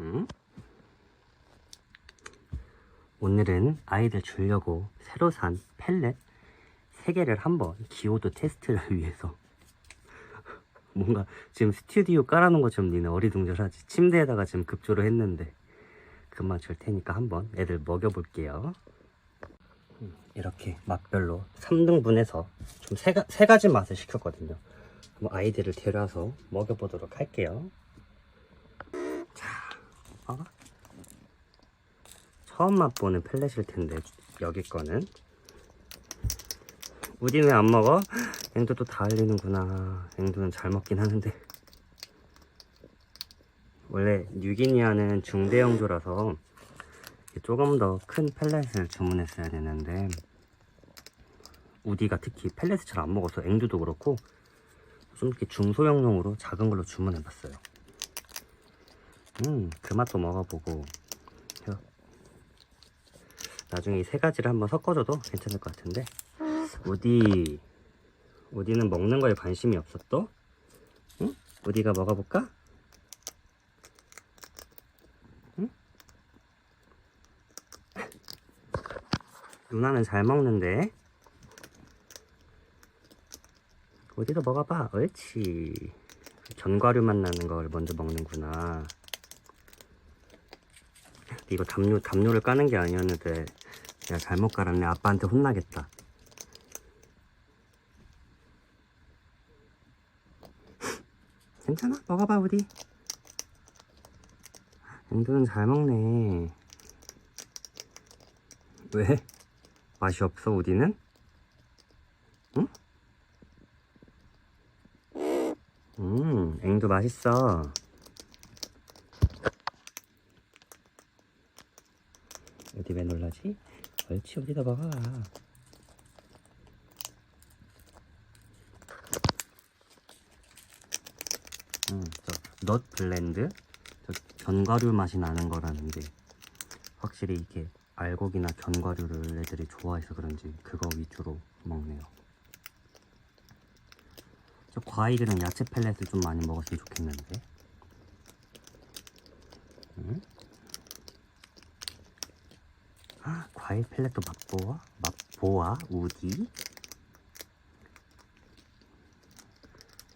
음? 오늘은 아이들 주려고 새로 산 펠렛 3개를 한번 기호도 테스트를 위해서 뭔가 지금 스튜디오 깔아놓은 것처럼 니네 어리둥절하지. 침대에다가 지금 급조를 했는데 금방 줄 테니까 한번 애들 먹여볼게요. 음, 이렇게 맛별로 3등분해서 좀 세, 가, 세 가지 맛을 시켰거든요. 한번 아이들을 데려와서 먹여보도록 할게요. 자, 어? 처음 맛보는 펠렛일 텐데 여기 거는 우디 왜 안 먹어? 앵두도 다 흘리는구나 앵두는 잘 먹긴 하는데 원래 뉴기니아는 중대형조라서 조금 더 큰 펠렛을 주문했어야 되는데 우디가 특히 펠렛을 잘 안 먹어서 앵두도 그렇고 좀 이렇게 중소형용으로 작은 걸로 주문해봤어요 음 그 맛도 먹어보고 저, 나중에 이 세 가지를 한번 섞어줘도 괜찮을 것 같은데 우디 우디는 먹는 거에 관심이 없었어? 응? 우디가 먹어볼까? 응? 누나는 잘 먹는데 우디도 먹어봐 옳지 견과류 맛 나는 걸 먼저 먹는구나 이거 담요, 담요를 까는 게 아니었는데 내가 잘못 깔았네 아빠한테 혼나겠다 괜찮아? 먹어봐 우리 앵두는 잘 먹네 왜? 맛이 없어 우디는? 응? 음 앵두 맛있어 어디 왜 놀라지? 옳지 먹어 음, 저넛 블렌드 저 견과류 맛이 나는 거라는 게 확실히 이게 알곡이나 견과류를 애들이 좋아해서 그런지 그거 위주로 먹네요 저 과일이랑 야채 펠렛을 좀 많이 먹었으면 좋겠는데 음? 아, 과일 펠렛도 맛보아? 맛보아? 우디?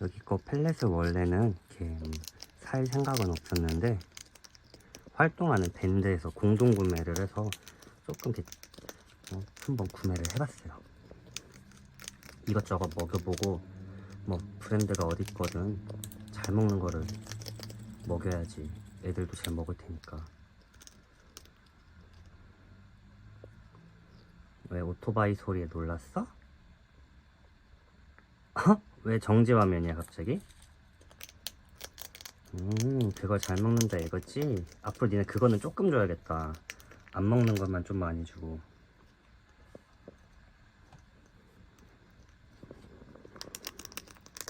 여기 거 펠렛을 원래는 이렇게 음, 살 생각은 없었는데 활동하는 밴드에서 공동 구매를 해서 조금 이렇게 어, 한번 구매를 해봤어요. 이것저것 먹여보고 뭐 브랜드가 어디 있거든 잘 먹는 거를 먹여야지 애들도 잘 먹을 테니까. 왜 오토바이 소리에 놀랐어? 어? 왜 정지 화면이야 갑자기? 음 그걸 잘 먹는다 이거지? 앞으로 니네 그거는 조금 줘야겠다 안 먹는 것만 좀 많이 주고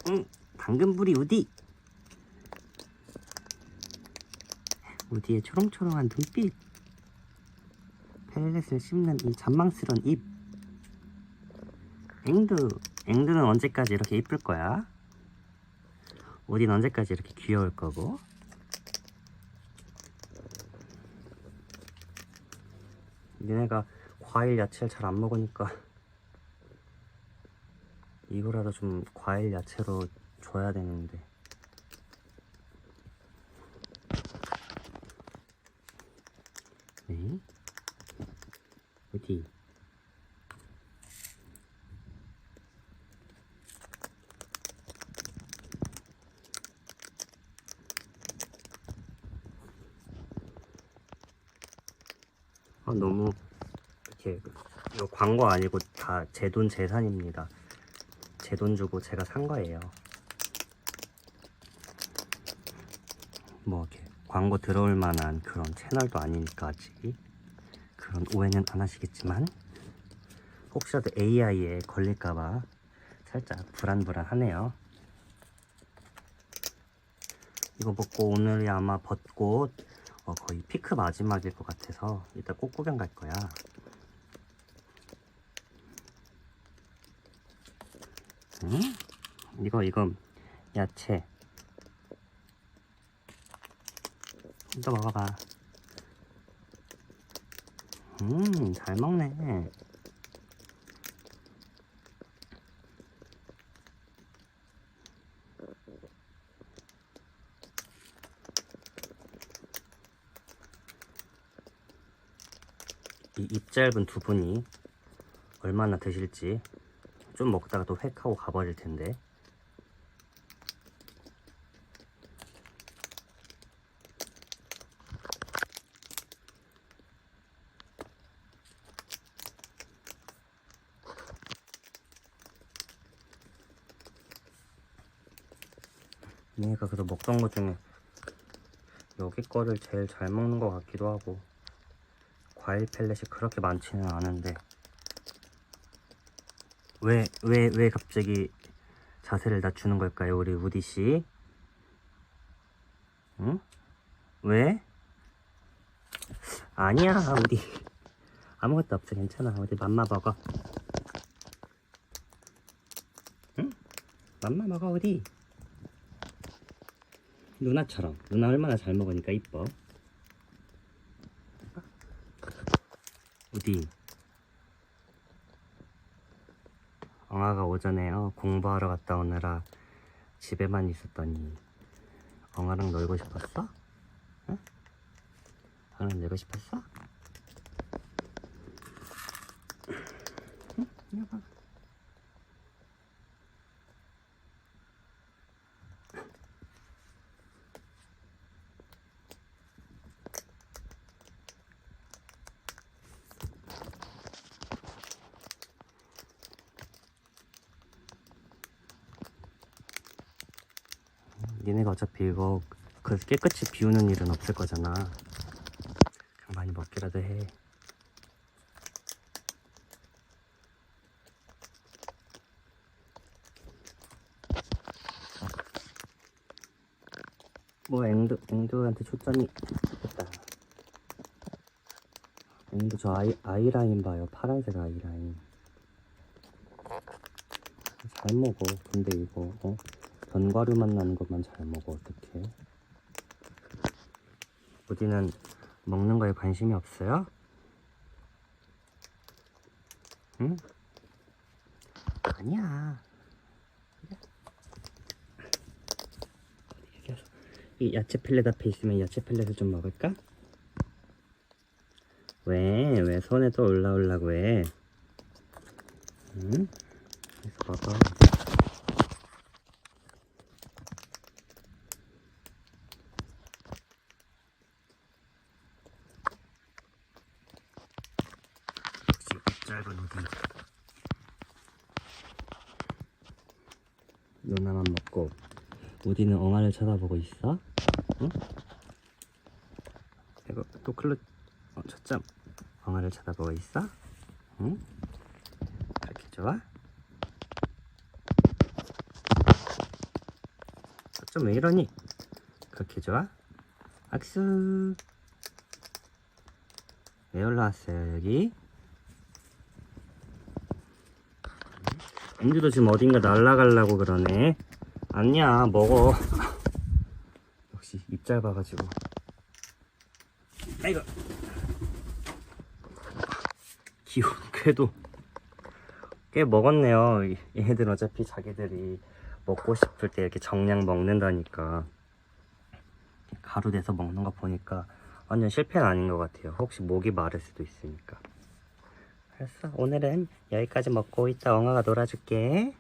응 당근불이 우디 우디의 초롱초롱한 눈빛 펠렛을 씹는 이 잔망스런 입 앵두 앵두는 언제까지 이렇게 이쁠 거야? 우딘 언제까지 이렇게 귀여울 거고? 니네가 과일 야채를 잘 안 먹으니까 이거라도 좀 과일 야채로 줘야 되는데 네? 어디? 아, 너무 이렇게 이거 광고 아니고 다 제 돈 재산입니다. 제 돈 주고 제가 산 거예요. 뭐 이렇게 광고 들어올 만한 그런 채널도 아니니까 아직 그런 오해는 안 하시겠지만 혹시라도 AI에 걸릴까봐 살짝 불안불안하네요. 이거 먹고 오늘이 아마 벚꽃 어, 거의 피크 마지막일 것 같아서 이따 꽃 구경 갈 거야. 응? 이거 이거 야채. 또 먹어봐. 음, 잘 먹네. 이 입 짧은 두 분이 얼마나 드실지 좀 먹다가 또 획 하고 가버릴 텐데. 얘가 그래도 먹던 것 중에 여기 거를 제일 잘 먹는 것 같기도 하고 과일 펠렛이 그렇게 많지는 않은데 왜 왜 왜 갑자기 자세를 낮추는 걸까요 우리 우디 씨? 응? 왜? 아니야 우디 아무것도 없어 괜찮아 우디 맘마 먹어 응? 맘마 먹어 우디 누나처럼 누나 얼마나 잘 먹으니까 이뻐 우디 엉아가 오전에 어, 공부하러 갔다 오느라 집에만 있었더니 엉아랑 놀고 싶었어? 응? 엉아랑 놀고 싶었어? 응? 이리 와봐. 니네가 어차피 이거 그 깨끗이 비우는 일은 없을 거잖아. 그냥 많이 먹기라도 해. 뭐 앵두 앵두한테 초점이 됐다. 앵두 저 아이 아이라인 봐요. 파란색 아이라인. 잘 먹어. 근데 이거 어? 견과류 맛 나는 것만 잘 먹어 어떡해 우디는 먹는 거에 관심이 없어요? 응? 아니야 이 야채 펠렛 앞에 있으면 야채 펠렛을 좀 먹을까? 왜? 왜 손에 또 올라오려고 해? 응? 그래서 먹어 역시 입 짧은 우디 누나만 먹고 우디는 엉아를 쳐다보고 있어? 응? 이거 또 클로 어, 초점 엉아를 쳐다보고 있어? 응? 그렇게 좋아? 초점 왜 이러니? 그렇게 좋아? 악수 왜 올라왔어요 여기? 앵두도 지금 어딘가 날라가려고 그러네. 아니야 먹어. 역시 입 짧아가지고. 아이고. 기운 그래도 꽤 먹었네요. 이- 얘네들 어차피 자기들이 먹고 싶을 때 이렇게 정량 먹는다니까. 가루 내서 먹는 거 보니까 완전 실패는 아닌 것 같아요. 혹시 목이 마를 수도 있으니까. 알았어. 오늘은 여기까지 먹고 이따 엉아가 놀아줄게.